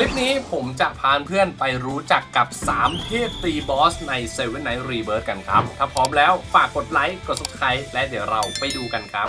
ลิปนี้ผมจะพาเพื่อนไปรู้จักกับ 3 เทพตีบอสใน Seven Night Rebirth กันครับ ถ้าพร้อมแล้วฝากกดไลค์ กด subscribe และเดี๋ยวเราไปดูกันครับ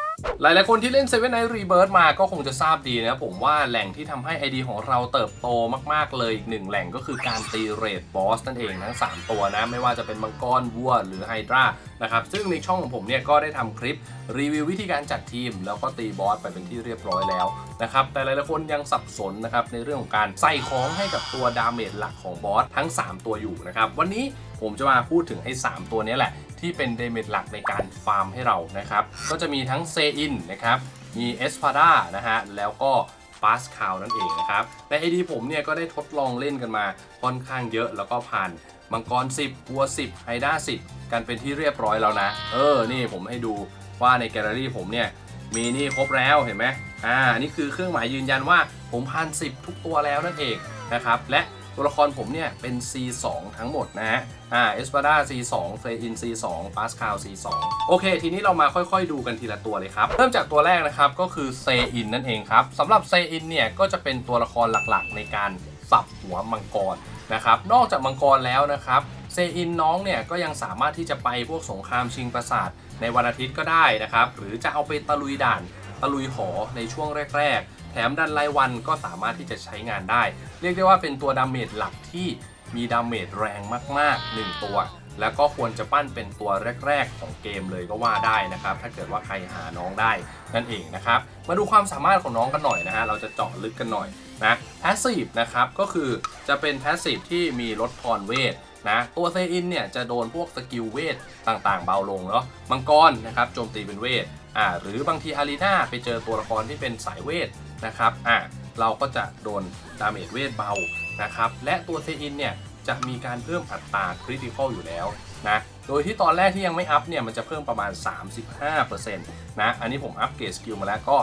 หลายๆคนที่เล่น Seven Night Rebirth มาก็คงจะทราบดีนะผมว่าแหล่งที่ทำให้ ID ของเราเติบโตมาก ๆ เลยอีกหนึ่งแหล่งก็คือการตีเรทบอสนั่นเองทั้ง 3 ตัวนะ ไม่ว่าจะเป็นมังกรวัวหรือไฮดรานะครับซึ่งในช่องของผมเนี่ยก็ได้ทำคลิปรีวิววิธีการจัดทีม แล้วก็ตีบอสไปเป็นที่เรียบร้อยแล้วนะครับแต่หลายๆคนยังสับสนนะครับในเรื่องของการใส่ของให้กับตัวดาเมจหลักของบอสทั้ง 3 ตัวอยู่นะครับวันนี้ผมจะมาพูดถึงไอ้3ตัวนี้แหละ ที่เป็นเดเมจหลักในการฟาร์มให้เรานะครับ ก็จะมีทั้งเซอินนะครับ มีเอสพาดานะฮะ แล้วก็ปาสคาวนั่นเองนะครับ ในไอดีผมเนี่ยก็ได้ทดลองเล่นกันมาค่อนข้างเยอะแล้วก็ผ่านมังกร 10วัว 10 ไฮด้า 10 กันเป็นที่เรียบร้อยแล้วนะ เออ นี่ผมให้ดูว่าในแกลเลอรี่ผมเนี่ยมีนี่ครบแล้วเห็นไหมอ่า นี่คือเครื่องหมายยืนยันว่าผมพัน10ทุกตัวแล้วนั่นเองนะครับ และ ตัวละครผมเนี่ยเป็น C2 ทั้งหมดนะฮะ อ่า เอสปาดา C2 เฟรอิน C2 ปาสคาล C2 โอเค ทีนี้เรามาค่อยๆดูกันทีละตัวเลยครับ เริ่มจากตัวแรกนะครับ ก็คือเซอินนั่นเองครับสำหรับเซอินเนี่ย ก็จะเป็นตัวละครหลักๆ ในการสับหัวมังกรนะครับ นอกจากมังกรแล้วนะครับเซอินน้องเนี่ยก็ยังสามารถที่จะไปพวกสงครามชิงปราสาทในวันอาทิตย์ก็ได้นะครับ หรือจะเอาไปตะลุยด่านตะลุยหอในช่วงแรกๆ แถมดันรายวันก็สามารถที่จะใช้งานได้ เรียกได้ว่าเป็นตัวดาเมจหลักที่มีดาเมจแรงมาก ๆ 1 ตัว แล้วก็ควรจะปั้นเป็นตัวแรก ๆ ของเกมเลยก็ว่าได้นะครับ ถ้าเกิดว่าใครหาน้องได้นั่นเองนะครับ มาดูความสามารถของน้องกันหน่อยนะฮะ เราจะเจาะลึกกันหน่อยนะแพสซีฟนะครับ ก็คือจะเป็นแพสซีฟที่มีลดพรเวทนะตัวเซอินเนี่ยจะโดนพวกสกิลเวทต่างๆ เบาลงเนาะมังกรนะครับโจมตีเป็นเวทอ่าหรือบางทีอารีนาไปเจอตัวละครที่เป็นสายเวท นะครับอะเราก็จะโดนดาเมจเวทเบานะครับและตัวเซอินเนี่ยจะมีการเพิ่มอัตราคริติคอลอยู่แล้วนะโดยที่ตอนแรกที่ยังไม่อัพเนี่ยมันจะเพิ่มประมาณ 35%นะอันนี้ผมอัปเกรดสกิลมาแล้วก็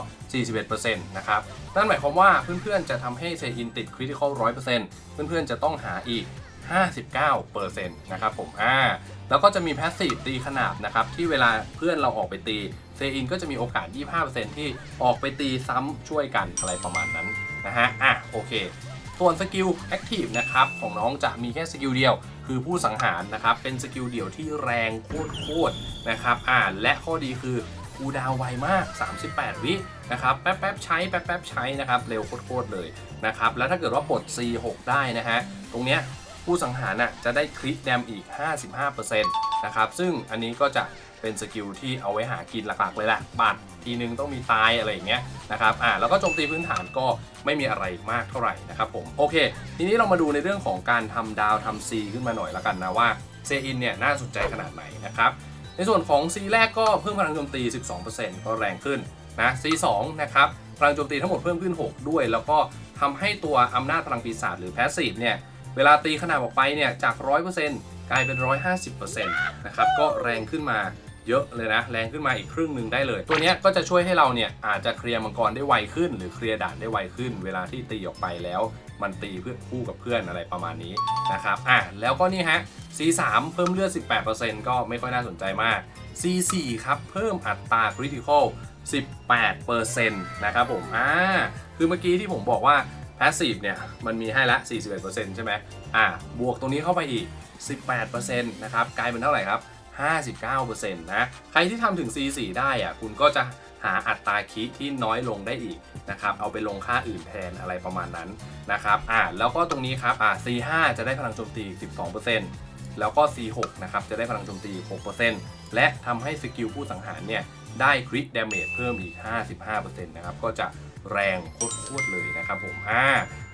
41%นะครับนั่นหมายความว่าเพื่อนๆจะทำให้เซอินติดคริติคอล100%เพื่อนๆจะต้องหาอีก 59%นะครับผมอ่าแล้วก็จะมีแพสซีฟตีขนาบนะครับที่เวลาเพื่อนเราออกไปตีเซอินก็จะมีโอกาส 25%ที่ออกไปตีซ้ำช่วยกันอะไรประมาณนั้นนะฮะอะโอเคส่วนสกิลแอคทีฟนะครับของน้องจะมีแค่สกิลเดียว คือผู้สังหารนะครับเป็นสกิลเดี่ยวที่แรงโคตรๆนะครับอ่าและข้อดีคือคูดาวไวมาก 38 วินะครับแป๊บๆใช้แป๊บๆใช้นะครับเร็วโคตรๆเลยนะครับแล้วถ้าเกิดว่าปลด C6 ได้นะฮะตรงเนี้ย ผู้สังหารน่ะจะได้คริตแดมอีก 55%นะครับซึ่งอันนี้ก็จะเป็นสกิลที่เอาไว้หากินหลักๆเลยแหละบาดทีนึงต้องมีตายอะไรอย่างเงี้ยนะครับอ่าแล้วก็โจมตีพื้นฐานก็ไม่มีอะไรมากเท่าไหร่นะครับผมโอเค ทีนี้เรามาดูในเรื่องของการทำดาวทำซีขึ้นมาหน่อยล้วกันนะว่าเซอินเนี่ยน่าสนใจขนาดไหนนะครับในส่วนของ C แรกก็เพิ่มพลังโจมตี 12%ก็แรงขึ้นนะ C2 นะครับพลังโจมตีทั้งหมดเพิ่มขึ้น 6 ด้วย แล้วก็ทำให้ตัวอำนาจพลังปีศาจหรือแพสซีฟเนี่ย เวลาตีขนาดออกไปเนี่ยจาก 100%กลายเป็น 150%นะครับก็แรงขึ้นมาเยอะเลยนะ แรงขึ้นมาอีกครึ่งหนึ่งได้เลย ตัวนี้ก็จะช่วยให้เราเนี่ยอาจจะเคลียร์มังกรได้ไวขึ้น หรือเคลียร์ด่านได้ไวขึ้น เวลาที่ตีออกไปแล้ว มันตีเพื่อคู่กับเพื่อนอะไรประมาณนี้นะครับอะแล้วก็นี่ฮะ C3 เพิ่มเลือด 18%ก็ไม่ค่อยน่าสนใจมาก C4 ครับเพิ่มอัตรา critical 18%นะครับผมอ่าคือเมื่อกี้ที่ผมบอกว่า passive เนี่ยมันมีให้ละ 41%ใช่ไหมอ่าบวกตรงนี้เข้าไปอีก 18%นะครับกลายเป็นเท่าไหร่ครับ 59%นะใครที่ทำถึง C4 ได้อะคุณก็จะหาอัตราคิที่น้อยลงได้อีกนะครับ เอาไปลงค่าอื่นแทนอะไรประมาณนั้นนะครับอ่าแล้วก็ตรงนี้ครับอ่า C5 จะได้พลังโจมตี 12%แล้วก็ C6 นะครับจะได้พลังโจมตี 6%และทำให้สกิลผู้สังหารเนี่ย ได้คริตดาเมจเพิ่มอีก 55%นะครับ ก็จะแรงโคตรเลยนะครับผมอ่า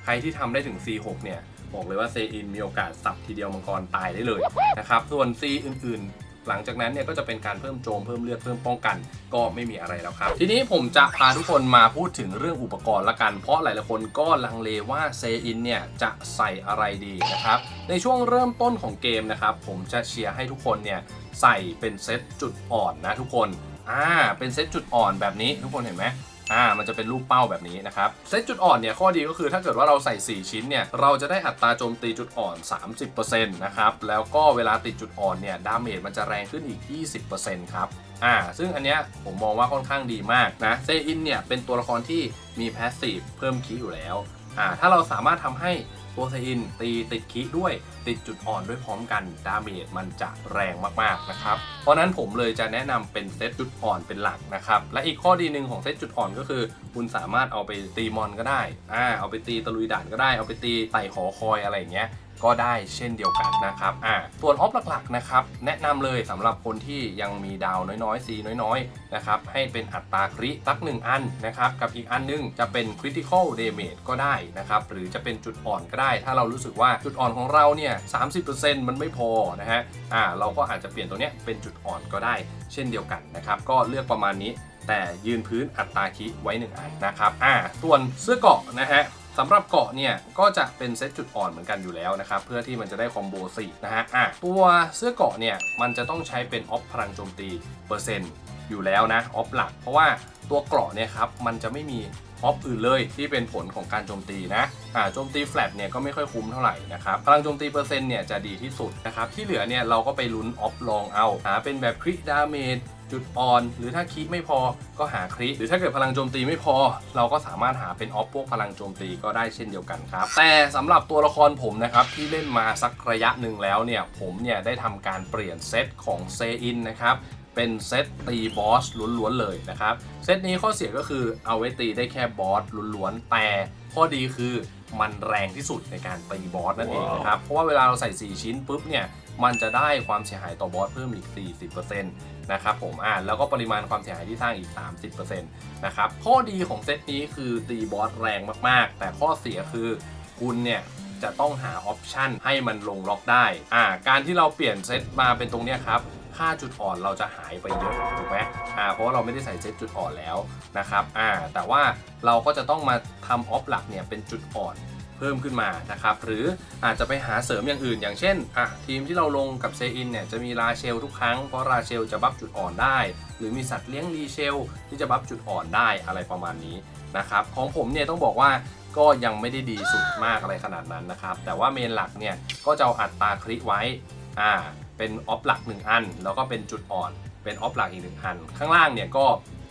ใครที่ทำได้ถึง C6 เนี่ย บอกเลยว่าเซอินมีโอกาสสับทีเดียวมังกรตายได้เลยนะครับ ส่วน C อื่นๆหลังจากนั้นเนี่ยก็จะเป็นการเพิ่มโจมเพิ่มเลือดเพิ่มป้องกัน ก็ไม่มีอะไรแล้วครับ ทีนี้ผมจะพาทุกคนมาพูดถึงเรื่องอุปกรณ์ละกัน เพราะหลายๆคนก็ลังเลว่าเซอินเนี่ยจะใส่อะไรดีนะครับ ในช่วงเริ่มต้นของเกมนะครับ ผมจะเชียร์ให้ทุกคนเนี่ยใส่เป็นเซตจุดอ่อนนะทุกคน อ่าเป็นเซตจุดอ่อนแบบนี้ทุกคนเห็นไหมอ่ามันจะเป็นรูปเป้าแบบนี้นะครับเซตจุดอ่อนเนี่ยข้อดีก็คือถ้าเกิดว่าเราใส่ 4 ชิ้นเนี่ยเราจะได้อัตราโจมตีจุดอ่อน 30%นะครับแล้วก็เวลาติดจุดอ่อนเนี่ยดาเมจมันจะแรงขึ้นอีก 20%ครับอ่าซึ่งอันเนี้ยผมมองว่าค่อนข้างดีมากนะเซอินเนี่ยเป็นตัวละครที่มีแพสซีฟเพิ่มคีย์อยู่แล้วอ่าถ้าเราสามารถทำให้ ตัวไซอินตีติดคีด้วยติดจุดอ่อนด้วยพร้อมกันดาเมจมันจะแรงมากๆนะครับเพราะนั้นผมเลยจะแนะนำเป็นเซตจุดอ่อนเป็นหลักนะครับและอีกข้อดีหนึ่งของเซตจุดอ่อนก็คือ คุณสามารถเอาไปตีมอนก็ได้อ่าเอาไปตีตะลุยด่านก็ได้ เอาไปตีไต่หอคอยอะไรอย่างเงี้ย ก็ได้เช่นเดียวกันนะครับอ่าส่วนออฟหลักๆนะครับแนะนำเลยสำหรับคนที่ยังมีดาวน้อยๆสีน้อยๆนะครับให้เป็นอัตราคริสักหนึ่งอันนะครับกับอีกอันนึงจะเป็น critical damage ก็ได้นะครับหรือจะเป็นจุดอ่อนก็ได้ ถ้าเรารู้สึกว่าจุดอ่อนของเราเนี่ย30%มันไม่พอนะฮะอ่าเราก็อาจจะเปลี่ยนตัวเนี้ยเป็นจุดอ่อนก็ได้ เช่นเดียวกันนะครับก็เลือกประมาณนี้แต่ยืนพื้นอัตราคิไว้1อันนะครับ อ่า ส่วนเสื้อเกาะนะฮะ สำหรับเกาะเนี่ยก็จะเป็นเซตจุดอ่อนเหมือนกันอยู่แล้วนะครับเพื่อที่มันจะได้คอมโบ4นะฮะอะตัวเสื้อเกาะเนี่ยมันจะต้องใช้เป็นออฟพลังโจมตีเปอร์เซ็นต์อยู่แล้วนะออฟหลัก เพราะว่าตัวเกราะเนี่ยครับมันจะไม่มีออฟอื่นเลยที่เป็นผลของการโจมตีนะอ่าโจมตีแฟลตเนี่ยก็ไม่ค่อยคุ้มเท่าไหร่นะครับพลังโจมตีเปอร์เซ็นต์เนี่ยจะดีที่สุดนะครับที่เหลือเนี่ยเราก็ไปลุ้นออฟลองเอาหาเป็นแบบคริดาเมจ จุดอ่อน หรือถ้าคีไม่พอก็หาคริหรือถ้าเกิดพลังโจมตีไม่พอ เราก็สามารถหาเป็นออฟพวกพลังโจมตีก็ได้เช่นเดียวกันครับ แต่สำหรับตัวละครผมนะครับที่เล่นมาสักระยะหนึ่งแล้วเนี่ยผมเนี่ยได้ทำการเปลี่ยนเซตของเซอินนะครับเป็นเซตตีบอสล้วนๆเลยนะครับ เซตนี้ข้อเสียก็คือเอาไว้ตีได้แค่บอสล้วนๆ แต่ข้อดีคือมันแรงที่สุดในการตีบอสนั่นเองนะครับ เพราะว่าเวลาเราใส่ 4 ชิ้นปุ๊บเนี่ย มันจะได้ความเสียหายต่อบอสเพิ่มอีก 40%นะครับผมอ่าแล้วก็ปริมาณความเสียหายที่สร้างอีก 30%นะครับข้อดีของเซตนี้คือตีบอสแรงมากๆ แต่ข้อเสียคือคุณเนี่ยจะต้องหาออปชันให้มันลงล็อกได้อ่าการที่เราเปลี่ยนเซตมาเป็นตรงเนี้ยครับค่าจุดอ่อนเราจะหายไปเยอะถูกไหมอ่าเพราะเราไม่ได้ใส่เซตจุดอ่อนแล้วนะครับอ่าแต่ว่าเราก็จะต้องมาทำออฟหลักเนี่ยเป็นจุดอ่อน เพิ่มขึ้นมานะครับหรืออาจจะไปหาเสริมอย่างอื่น อย่างเช่นอะทีมที่เราลงกับเซอินเนี่ยจะมีราเชลทุกครั้งเพราะราเชลจะบัฟจุดอ่อนได้ หรือมีสัตว์เลี้ยงรีเชลที่จะบัฟจุดอ่อนได้อะไรประมาณนี้นะครับของผมเนี่ยต้องบอกว่าก็ยังไม่ได้ดีสุดมากอะไรขนาดนั้นนะครับ แต่ว่าเมนหลักเนี่ยก็จะเอาอัตราคริไว้อ่าเป็นออฟหลัก 1 อัน แล้วก็เป็นจุดอ่อนเป็นออฟหลักอีกหนึ่งอัน ข้างล่างเนี่ยก็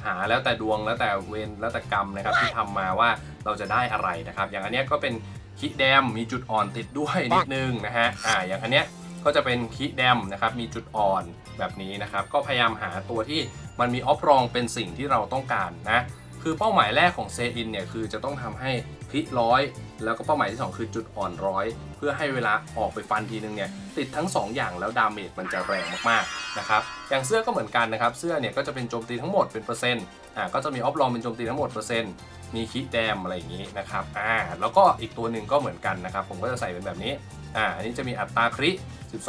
หาแล้วแต่ดวงแล้วแต่เวรแล้วแต่กรรมนะครับที่ทำมาว่าเราจะได้อะไรนะครับ อย่างอันเนี้ยก็เป็นคิแดมมีจุดอ่อนติดด้วยนิดนึงนะฮะอ่าอย่างอันเนี้ยก็จะเป็นคิแดมนะครับมีจุดอ่อนแบบนี้นะครับ ก็พยายามหาตัวที่มันมีออฟรองเป็นสิ่งที่เราต้องการนะคือเป้าหมายแรกของเซอินเนี่ยคือจะต้องทำให้คลิร้อย แล้วก็เป้าหมายที่ 2 คือจุดอ่อนร้อย เพื่อให้เวลาออกไปฟันทีนึงเนี่ยติดทั้ง 2 อย่างแล้วดาเมจมันจะแรงมากๆนะครับอย่างเสื้อก็เหมือนกันนะครับเสื้อเนี่ยก็จะเป็นโจมตีทั้งหมดเป็นเปอร์เซ็นต์อ่าก็จะมีออฟลองเป็นโจมตีทั้งหมดเปอร์เซ็นต์มีคิแดมอะไรอย่างนี้นะครับอ่าแล้วก็อีกตัวหนึ่งก็เหมือนกันนะครับผมก็จะใส่เป็นแบบนี้อ่าอันนี้จะมีอัตราคริ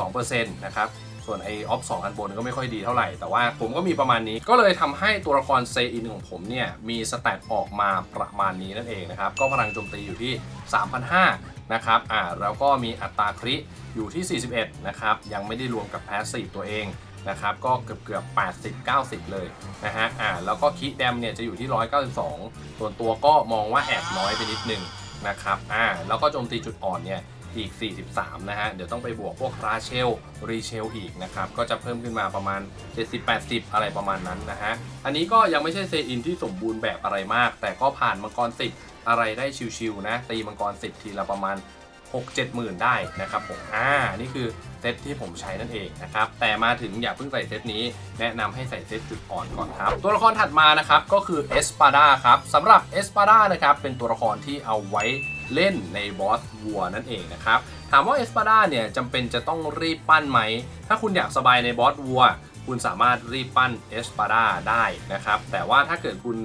12%นะครับ ส่วนไอออฟสองอันบนก็ไม่ค่อยดีเท่าไหร่ แต่ว่าผมก็มีประมาณนี้ ก็เลยทำให้ตัวละครเซอินของผมเนี่ยมีสแตทออกมาประมาณนี้นั่นเองนะครับ ก็พลังโจมตีอยู่ที่ 3,500นะครับ อ่า แล้วก็มีอัตราคริอยู่ที่ 41 นะครับ ยังไม่ได้รวมกับแพสซีฟตัวเองนะครับ ก็เกือบเกือบ 80 90 เลยนะฮะ อ่า แล้วก็คิแดมเนี่ยจะอยู่ที่ 192 ส่วนตัวก็มองว่าแอบน้อยไปนิดนึงนะครับ อ่า แล้วก็โจมตีจุดอ่อนเนี่ย อีก 43 นะฮะ เดี๋ยวต้องไปบวกพวกราเชล รีเชลอีกนะครับ ก็จะเพิ่มขึ้นมาประมาณ 70-80 อะไรประมาณนั้นนะฮะ อันนี้ก็ยังไม่ใช่เซอินที่สมบูรณ์แบบอะไรมาก แต่ก็ผ่านมังกรสิบอะไรได้ชิวๆนะ ตีมังกรสิบทีละประมาณ 6-7หมื่นได้นะครับผม อ่า นี่คือเซตที่ผมใช้นั่นเองนะครับ แต่มาถึงอย่าเพิ่งใส่เซตนี้ แนะนำให้ใส่เซตจุดอ่อนก่อนครับ ตัวละครถัดมานะครับก็คือเอสปาดาครับสำหรับเอสปาดานะครับเป็นตัวละครที่เอาไว้ เล่นในบอสวัวนั่นเองนะครับ ถามว่าเอสปาดาเนี่ยจำเป็นจะต้องรีบปั้นไหม ถ้าคุณอยากสบายในบอสวัว คุณสามารถรีบปั้นเอสปาดาได้นะครับ แต่ว่าถ้าเกิดคุณ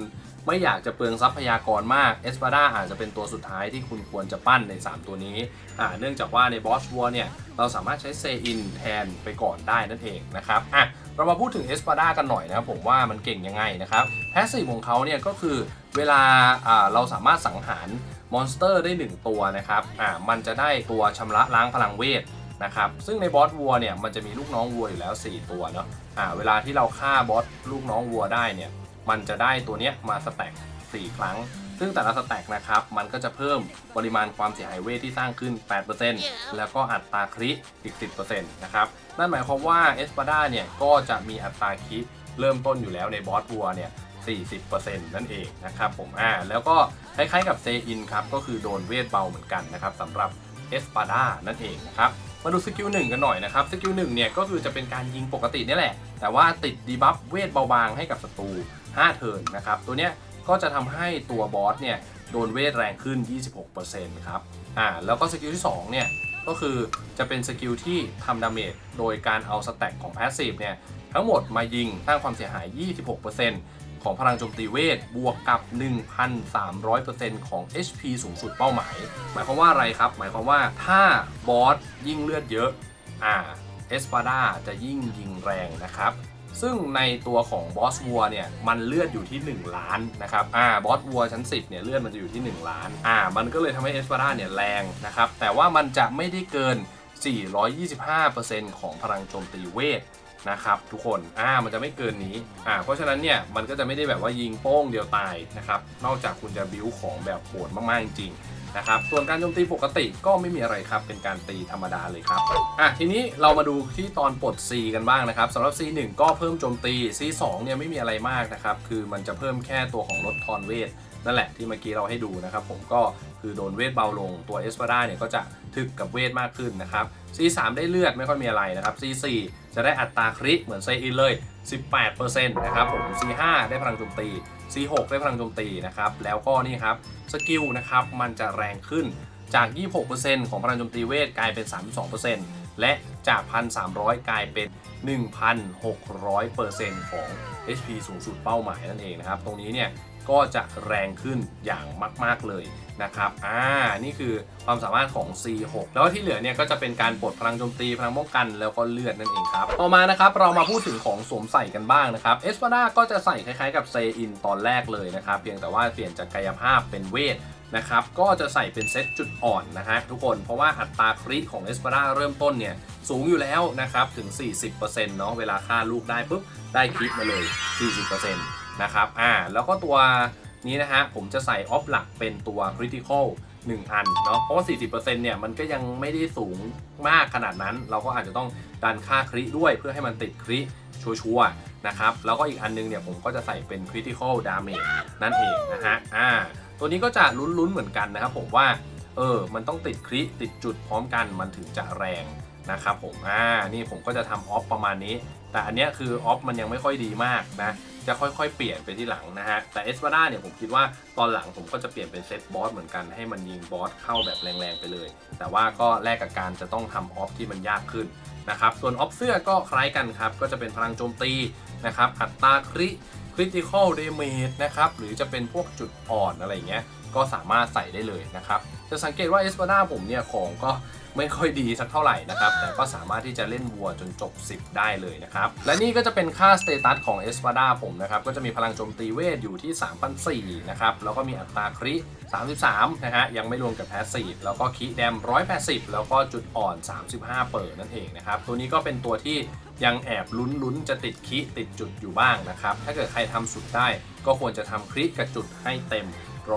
ไม่อยากจะเปลืองทรัพยากรมากเอสปาดาอาจจะเป็นตัวสุดท้ายที่คุณควรจะปั้นใน 3 ตัวนี้ เนื่องจากว่าในบอสวัวเนี่ยเราสามารถใช้เซอินแทนไปก่อนได้นั่นเองนะครับอะเรามาพูดถึงเอสปาดากันหน่อยนะครับผมว่ามันเก่งยังไงนะครับแพสซีฟของเขาเนี่ยก็คือเวลาเราสามารถสังหาร มอนสเตอร์ได้ 1 ตัวนะครับอ่ามันจะได้ตัวชำระล้างพลังเวทนะครับซึ่งในบอสวัวเนี่ยมันจะมีลูกน้องวัวอยู่แล้ว 4 ตัวเนาะอ่าเวลาที่เราฆ่าบอสลูกน้องวัวได้เนี่ยมันจะได้ตัวเนี้ยมาสแต็ก4 ครั้ง ซึ่งแต่ละสแต็กนะครับมันก็จะเพิ่มปริมาณความเสียหายเวทที่สร้างขึ้น 8%แล้วก็อัตราคริอีก 10%นะครับนั่นหมายความว่าเอสปาดาเนี่ยก็จะมีอัตราคริเริ่มต้นอยู่แล้วในบอสวัวเนี่ย40%นั่นเองนะครับผมอ่าแล้วก็ คล้ายๆกับเซอินครับก็คือโดนเวทเบาเหมือนกันนะครับสำหรับเอสปาดานั่นเองนะครับมาดูสกิลหนึ่งกันหน่อยนะครับสกิลหนึ่งเนี่ยก็คือจะเป็นการยิงปกตินี่แหละ แต่ว่าติดดีบัฟเวทเบาบางให้กับศัตรู5เทิร์นนะครับตัวเนี้ยก็จะทำให้ตัวบอสเนี่ยโดนเวทแรงขึ้น 26%ครับอ่าแล้วก็สกิลที่2เนี่ยก็คือจะเป็นสกิลที่ทำดาเมจโดยการเอาสแต็กของแพสซีฟเนี่ยทั้งหมดมายิงสร้างความเสียหาย 26% ของพลังโจมตีเวท บวกกับ 1,300%ของ HP สูงสุดเป้าหมาย หมายความว่าอะไรครับ หมายความว่าถ้าบอสยิ่งเลือดเยอะ อ่า เอสปาดาจะยิ่งยิงแรงนะครับซึ่งในตัวของบอสวัวเนี่ยมันเลือดอยู่ที่ 1 ล้านนะครับ อ่า บอสวัวชั้น 10เนี่ยเลือดมันจะอยู่ที่ 1 ล้าน อ่า มันก็เลยทำให้เอสปาดาเนี่ยแรงนะครับ แต่ว่ามันจะไม่ได้เกิน 425%ของพลังโจมตีเวท นะครับทุกคนอ่ามันจะไม่เกินนี้อ่าเพราะฉะนั้นเนี่ยมันก็จะไม่ได้แบบว่ายิงโป้งเดียวตายนะครับนอกจากคุณจะบิวของแบบโหดมากๆจริงๆนะครับส่วนการโจมตีปกติก็ไม่มีอะไรครับเป็นการตีธรรมดาเลยครับอะทีนี้เรามาดูที่ตอนปลด C กันบ้างนะครับสำหรับ C1 ก็เพิ่มโจมตี C2 เนี่ยไม่มีอะไรมากนะครับคือมันจะเพิ่มแค่ตัวของลดทอนเวทนั่นแหละที่เมื่อกี้เราให้ดูนะครับผมก็คือโดนเวทเบาลงตัวเอสปาดาเนี่ยก็จะถึกกับเวทมากขึ้นนะครับ C3 ได้เลือดไม่ค่อยมีอะไรนะครับ C4 จะได้อัตราคริเหมือนไซอินเลย 18%นะครับผม C5 ได้พลังโจมตี C6 ได้พลังโจมตีนะครับ แล้วก็นี่ครับสกิลนะครับมันจะแรงขึ้นจาก 26%ของพลังโจมตีเวทกลายเป็น 32%และจาก 1,300 กลายเป็น 1,600%ของ HP สูงสุดเป้าหมายนั่นเองนะครับ ตรงนี้เนี่ยก็จะแรงขึ้นอย่างมาก ๆ เลย นะครับอ่านี่คือความสามารถของ C6 แล้วที่เหลือเนี่ยก็จะเป็นการปลดพลังโจมตีพลังป้องกันแล้วก็เลือดนั่นเองครับต่อมานะครับเรามาพูดถึงของสวมใส่กันบ้างนะครับเอสปาดาก็จะใส่คล้ายๆกับเซอินตอนแรกเลยนะครับเพียงแต่ว่าเปลี่ยนจากกายภาพเป็นเวทนะครับก็จะใส่เป็นเซตจุดอ่อนนะฮะทุกคนเพราะว่าอัตราคริของเอสปา a าเริ่มต้นเนี่ยสูงอยู่แล้วนะครับถึง 40%เนาะเวลาฆ่าลูกได้ปุ๊บได้คลิกมาเลย 40%นะครับอ่าแล้วก็ตัว นี้นะฮะผมจะใส่ออฟหลักเป็นตัวคริติคอล1อันเนาะเพราะว่า 40%เนี่ยมันก็ยังไม่ได้สูงมากขนาดนั้น เราก็อาจจะต้องดันค่าคริด้วยเพื่อให้มันติดคริชัวร์ๆนะครับแล้วก็อีกอันนึงเนี่ยผมก็จะใส่เป็น critical damage นั่นเองนะฮะอ่าตัวนี้ก็จะลุ้นๆเหมือนกันนะครับผมว่าเออมันต้องติดคริติดจุดพร้อมกันมันถึงจะแรงนะครับผมอ่านี่ผมก็จะทำออฟประมาณนี้ แต่อันเนี้ยคือออฟมันยังไม่ค่อยดีมากนะ จะค่อยๆ เปลี่ยนไปที่หลังนะฮะ แต่เอสปาด้าเนี่ยผมคิดว่าตอนหลังผมก็จะเปลี่ยนเป็นเซตบอสเหมือนกันให้มันยิงบอสเข้าแบบแรงๆไปเลย แต่ว่าก็แลกกับการจะต้องทำออฟที่มันยากขึ้นนะครับ ส่วนออฟเสื้อก็คล้ายกันครับ ก็จะเป็นพลังโจมตีนะครับ อัตราคริ critical damage นะครับ หรือจะเป็นพวกจุดอ่อนอะไรเงี้ย ก็สามารถใส่ได้เลยนะครับ จะสังเกตว่าเอสปาด้าผมเนี่ยของก็ ไม่ค่อยดีสักเท่าไหร่นะครับ แต่ก็สามารถที่จะเล่นวัวจนจบ 10 ได้เลยนะครับ และนี่ก็จะเป็นค่าสเตตัสของเอสปาดาผมนะครับ ก็จะมีพลังโจมตีเวทอยู่ที่ 3,004นะครับ แล้วก็มีอัตราคริ 33 นะฮะ ยังไม่รวมกับแพสซีฟแล้วก็คีแดม 180 แล้วก็จุดอ่อน 35 เปิดนั่นเองนะครับ ตัวนี้ก็เป็นตัวที่ยังแอบลุ้นๆจะติดคิติดจุดอยู่บ้างนะครับ ถ้าเกิดใครทำสุดได้ ก็ควรจะทำคริกับจุดให้เต็ม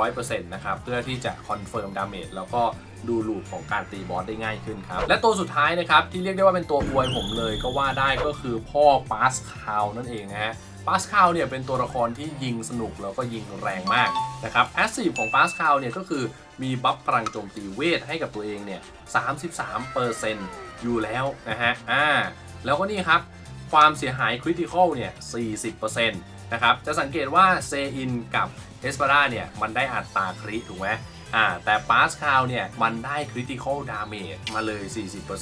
100%นะครับ เพื่อที่จะคอนเฟิร์มดาเมจแล้วก็ดูลูปของการตีบอสได้ง่ายขึ้นครับ และตัวสุดท้ายนะครับ ที่เรียกได้ว่าเป็นตัวอวยผมเลยก็ว่าได้ก็คือพ่อปาสคาลนั่นเองนะฮะปาสคาลเนี่ยเป็นตัวละครที่ยิงสนุกแล้วก็ยิงแรงมากนะครับแอสซีฟของปาสคาลเนี่ยก็คือมีบัฟพลังโจมตีเวทให้กับตัวเองเนี่ย 33%อยู่แล้วนะฮะ อ่า แล้วก็นี่ครับ ความเสียหายคริติคอลเนี่ย 40%นะครับ จะสังเกตว่าเซอินกับ เอสปาร่าเนี่ยมันได้อัตราคริถูกไหมอ่าแต่ปาสคาลเนี่ยมันได้คริติคอลดาเมจมาเลย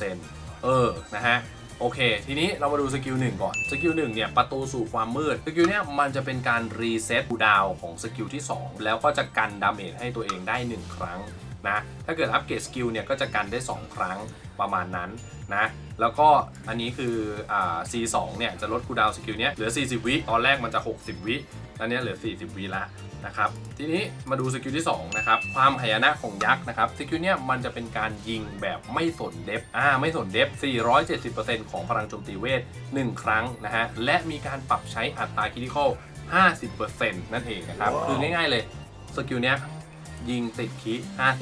40%เออนะฮะโอเค ทีนี้เรามาดูสกิลหนึ่งก่อน สกิลหนึ่งเนี่ย ประตูสู่ความมืด สกิลเนี่ยมันจะเป็นการรีเซ็ตคูดาวของสกิลที่ 2 แล้วก็จะกันดาเมจให้ตัวเองได้ 1 ครั้งนะ ถ้าเกิดอัปเกรดสกิลเนี่ย ก็จะกันได้ 2 ครั้งประมาณนั้นนะ แล้วก็อันนี้คืออ่า C2 เนี่ย จะลดคูดาวสกิลเนี้ยเหลือ 40 วิ ตอนแรกมันจะ 60 วิ ตอนเนี้ยเหลือ 40วิละนะครับ ทีนี้มาดูสกิลที่2นะครับ ความหายนะของยักษ์นะครับ สกิลเนี้ยมันจะเป็นการยิงแบบไม่สนเดฟอ่าไม่สนเดฟ 470%ของพลังโจมตีเวท 1 ครั้งนะฮะ และมีการปรับใช้อัตราคิทิคอล50%นั่นเองนะครับ คือง่ายๆเลย สกิลเนี้ยยิงติดคิ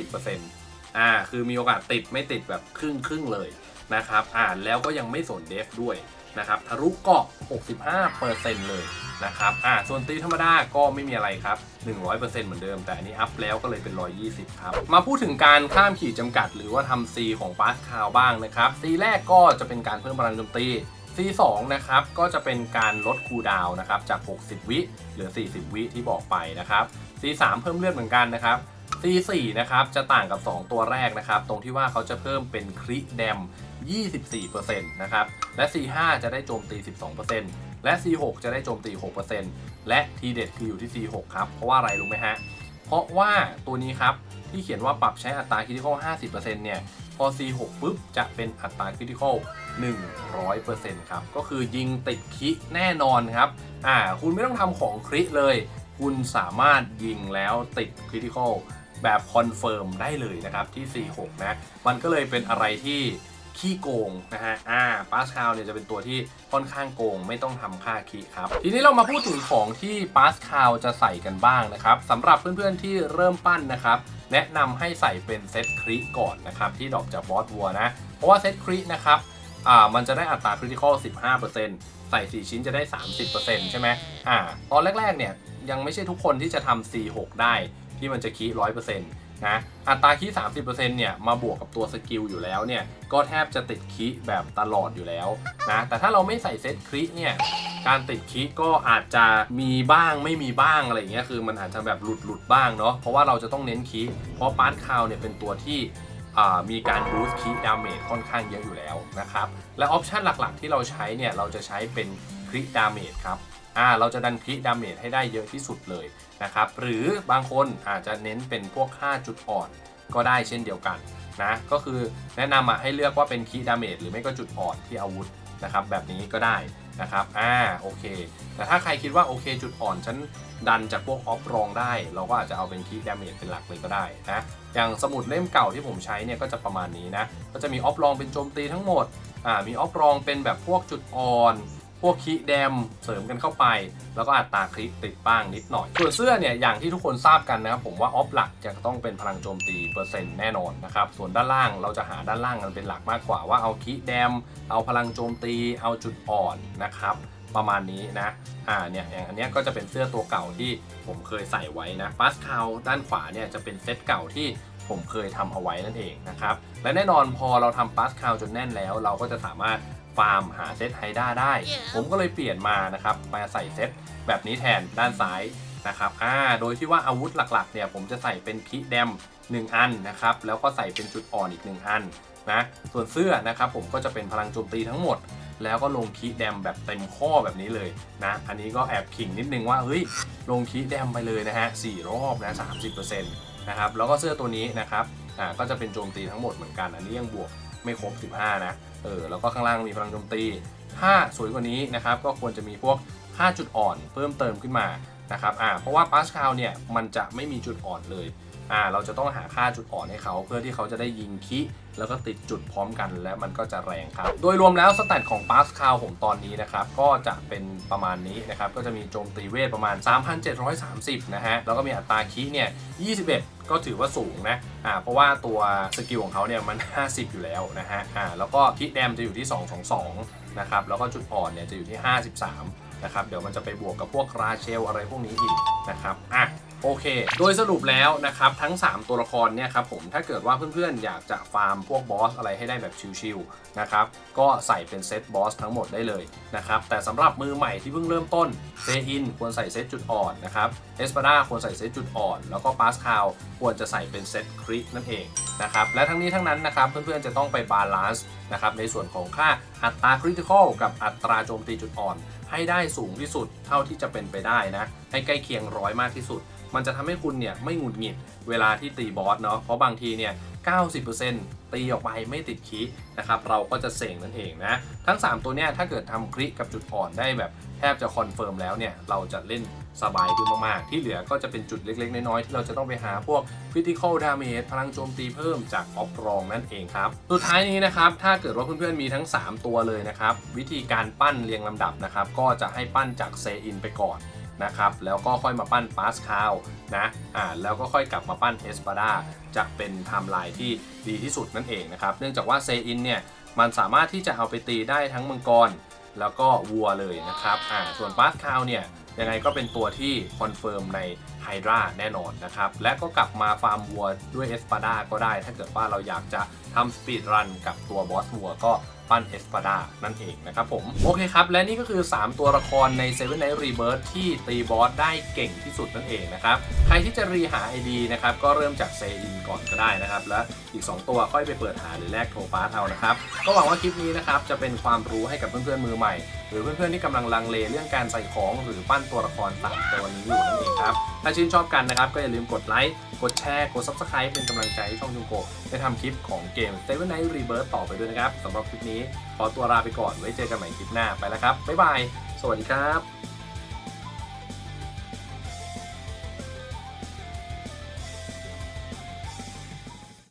50% อ่าคือมีโอกาสติดไม่ติดแบบครึ่งครึ่งเลยนะครับอ่าแล้วก็ยังไม่สนเดฟด้วยนะครับทะลุเกาะ65%เลยนะครับอ่าส่วนตีธรรมดาก็ไม่มีอะไรครับ 100%เหมือนเดิม แต่อันนี้อัพแล้วก็เลยเป็น 120 ครับ มาพูดถึงการข้ามขีดจำกัด หรือว่าทำ C ของปาสคาวบ้างนะครับ C แรกก็จะเป็นการเพิ่มพลังโจมตี C2 นะครับก็จะเป็นการลดคูดาวนะครับจาก 60 วิเหลือ 40 วิที่บอกไปนะครับ C3 เพิ่มเลือดเหมือนกันนะครับ C4 นะครับจะต่างกับ 2 ตัวแรกนะครับตรงที่ว่าเขาจะเพิ่มเป็นคริแดม 24%นะครับและ C5 จะได้โจมตี 12%และ C6 จะได้โจมตี 6%และทีเด็ดคืออยู่ที่ C6 ครับเพราะว่าอะไรรู้ไหมฮะเพราะว่าตัวนี้ครับที่เขียนว่าปรับใช้อัตราคริติคอล50%เนี่ยพอ C6 ปุ๊บจะเป็นอัตราคริติคอล100%ครับก็คือยิงติดคิแน่นอนครับอ่าคุณไม่ต้องทำของคริเลย คุณสามารถยิงแล้วติดคริติคอล แบบคอนเฟิร์มได้เลยนะครับที่ C6 นะ มันก็เลยเป็นอะไรที่ขี้โกงนะฮะ อ่าปาสคาลเนี่ยจะเป็นตัวที่ค่อนข้างโกง ไม่ต้องทำค่าคีครับ ทีนี้เรามาพูดถึงของที่ปาสคาลจะใส่กันบ้างนะครับสำหรับเพื่อนๆที่เริ่มปั้นนะครับ แนะนำให้ใส่เป็นเซตคริก่อนนะครับ ที่ดอกจากบอสวัวนะ เพราะว่าเซตครินะครับ อ่า มันจะได้อัตราคริติคอล15%ใส่ 4 ชิ้นจะได้ 30%ใช่ไหมอ่า ตอนแรกๆเนี่ยยังไม่ใช่ทุกคนที่จะทำ C6 ได้ ที่มันจะคี100%นต์นะอัตราคี30%เปอร์เซ็นต์เนี่ยมาบวกกับตัวสกิลอยู่แล้วเนี่ยก็แทบจะติดคีแบบตลอดอยู่แล้วนะแต่ถ้าเราไม่ใส่เซตคริเนี่ยการติดคีก็อาจจะมีบ้างไม่มีบ้างอะไรอย่างเงี้ยคือมันอาจจะแบบหลุดหลุดบ้างเนาะเพราะว่าเราจะต้องเน้นคีเพราะปาร์ตคาวเนี่ยเป็นตัวที่มีการบูสต์คีดาเมจค่อนข้างเยอะอยู่แล้วนะครับ และออปชันหลักๆ ที่เราใช้เนี่ย เราจะใช้เป็นคริดาเมจครับ อ่า เราจะดันคริดาเมจให้ได้เยอะที่สุดเลย นะครับหรือบางคนอาจจะเน้นเป็นพวกค่าจุดอ่อนก็ได้เช่นเดียวกันนะก็คือแนะนำอะให้เลือกว่าเป็นคีดาเมจหรือไม่ก็จุดอ่อนที่อาวุธนะครับแบบนี้ก็ได้นะครับอ่าโอเค แต่ถ้าใครคิดว่าโอเค จุดอ่อนฉันดันจากพวกออฟรองได้ เราก็อาจจะเอาเป็นคีดาเมจเป็นหลักเลยก็ได้นะอย่างสมุดเล่มเก่าที่ผมใช้เนี่ยก็จะประมาณนี้นะก็จะมีออฟรองเป็นโจมตีทั้งหมดอ่ามีออฟรองเป็นแบบพวกจุดอ่อน พวกคีแดมเสริมกันเข้าไป แล้วก็อัตราคลิกติดบ้างนิดหน่อย ส่วนเสื้อเนี่ยอย่างที่ทุกคนทราบกันนะครับผมว่าออฟหลักจะต้องเป็นพลังโจมตีเปอร์เซ็นต์แน่นอนนะครับส่วนด้านล่างเราจะหาด้านล่างกันเป็นหลักมากกว่าว่าเอาคีแดม เอาพลังโจมตีเอาจุดอ่อนนะครับประมาณนี้นะ อ่า เนี่ย อย่างอันนี้ก็จะเป็นเสื้อตัวเก่าที่ผมเคยใส่ไว้นะปัสคาวด้านขวาเนี่ยจะเป็นเซตเก่าที่ผมเคยทำเอาไว้นั่นเองนะครับ และแน่นอนพอเราทำปัสคาวจนแน่นแล้ว เราก็จะสามารถ ฟาร์มหาเซตไฮด้าได้ ผมก็เลยเปลี่ยนมานะครับมาใส่เซตแบบนี้แทนด้านซ้ายนะครับอ่าโดยที่ว่าอาวุธหลักๆเนี่ยผมจะใส่เป็นคิแดม1 อันนะครับแล้วก็ใส่เป็นจุดอ่อนอีก 1 อันนะส่วนเสื้อนะครับผมก็จะเป็นพลังโจมตีทั้งหมด แล้วก็ลงคีย์แดมแบบเต็มข้อแบบนี้เลยนะอันนี้ก็แอบขิงนิดนึงว่าเฮ้ยลงคีย์แดมไปเลยนะฮะสี่รอบนะ30%นะครับแล้วก็เสื้อตัวนี้นะครับอ่าก็จะเป็นโจมตีทั้งหมดเหมือนกัน อันนี้ยังบวกไม่ครบ 15 นะ เออแล้วก็ข้างล่างมีพลังโจมตี ถ้าสวยกว่านี้นะครับก็ควรจะมีพวกค่าจุดอ่อนเพิ่มเติมขึ้นมานะครับอ่าเพราะว่าปาสคาลเนี่ยมันจะไม่มีจุดอ่อนเลย อ่าเราจะต้องหาค่าจุดอ่อนให้เขา เพื่อที่เขาจะได้ยิงคิแล้วก็ติดจุดพร้อมกันและมันก็จะแรงครับ โดยรวมแล้วสแตทของปาสคาลผมตอนนี้นะครับ ก็จะเป็นประมาณนี้นะครับ ก็จะมีโจมตีเวทประมาณ 3,730 นะฮะ แล้วก็มีอัตราคิเนี่ย 21 ก็ถือว่าสูงนะอ่าเพราะว่าตัวสกิลของเขาเนี่ยมัน 50 อยู่แล้วนะฮะอ่าแล้วก็คิแดมจะอยู่ที่ 222 นะครับ แล้วก็จุดอ่อนเนี่ยจะอยู่ที่ 53 นะครับ เดี๋ยวมันจะไปบวกกับพวกราเชลอะไรพวกนี้อีกนะครับอะ โอเค โดยสรุปแล้วนะครับทั้ง 3 ตัวละครเนี่ยครับผมถ้าเกิดว่าเพื่อนๆ อยากจะฟาร์มพวกบอสอะไรให้ได้แบบชิลๆนะครับก็ใส่เป็นเซตบอสทั้งหมดได้เลยนะครับแต่สำหรับมือใหม่ที่เพิ่งเริ่มต้นเซอินควรใส่เซตจุดอ่อนนะครับเอสปาดาควรใส่เซตจุดอ่อน แล้วก็ปาสคาวควรจะใส่เป็นเซตครินั่นเองนะครับและทั้งนี้ทั้งนั้นนะครับเพื่อนๆจะต้องไปบาลานซ์นะครับในส่วนของค่าอัตราคริติคอลกับอัตราโจมตีจุดอ่อน ให้ได้สูงที่สุดเท่าที่จะเป็นไปได้นะให้ใกล้เคียงร้อยมากที่สุด มันจะทำให้คุณเนี่ยไม่หงุดหงิดเวลาที่ตีบอสเนาะเพราะบางทีเนี่ย90%ตีออกไปไม่ติดคีนะครับเราก็จะเสงนั่นเองนะทั้ง 3 ตัวเนี่ยถ้าเกิดทำคลิกกับจุดอ่อนได้แบบแทบจะคอนเฟิร์มแล้วเนี่ยเราจะเล่นสบายขึ้นมากๆ ที่เหลือก็จะเป็นจุดเล็กๆ น้อยๆ ที่เราจะต้องไปหาพวก critical damage พลังโจมตีเพิ่มจากออฟรองนั่นเองครับ สุดท้ายนี้นะครับถ้าเกิดว่าเพื่อนๆมีทั้ง 3 ตัวเลยนะครับวิธีการปั้นเรียงลำดับนะครับก็จะให้ปั้นจากเซอินไปก่อน นะครับแล้วก็ค่อยมาปั้นปาสคาวนะอ่าแล้วก็ค่อยกลับมาปั้นเอสปาดาจะเป็นไทม์ไลน์ที่ดีที่สุดนั่นเองนะครับเนื่องจากว่าเซอินเนี่ยมันสามารถที่จะเอาไปตีได้ทั้งมังกรแล้วก็วัวเลยนะครับอ่าส่วนปาสคาวเนี่ยยังไงก็เป็นตัวที่คอนเฟิร์มในไฮดราแน่นอนนะครับ และก็กลับมาฟาร์มวัวด้วยเอสปาดาก็ได้ ถ้าเกิดว่าเราอยากจะทำสปีดรันกับตัวบอสวัวก็ ปั้นเอสปาดานั่นเองนะครับผม โอเคครับ และนี่ก็คือ 3 ตัวละครใน Seven Night Rebirth ที่ตีบอสได้เก่งที่สุดนั่นเองนะครับ ใครที่จะรีหา ID นะครับ ก็เริ่มจากเซอินก่อนก็ได้นะครับ และอีก 2 ตัวค่อยไปเปิดหาหรือแลกโทปาสเอานะครับ ก็หวังว่าคลิปนี้นะครับจะเป็นความรู้ให้กับเพื่อนๆมือใหม่ หรือเพื่อนๆที่กำลังลังเลเรื่องการใส่ของหรือปั้นตัวละครต่างตัวนี้อยู่นั่นเองครับ ถ้าชื่นชอบกันนะครับก็อย่าลืมกดไลค์ กดแชร์ กด Subscribe เป็นกำลังใจให้ช่องจุงโกได้ทำคลิปของเกม Seven Night Rebirth ต่อไปด้วยนะครับสำหรับคลิปนี้ขอตัวลาไปก่อนไว้เจอกันใหม่คลิปหน้าไปแล้วครับบ๊ายบายสวัสดีครับ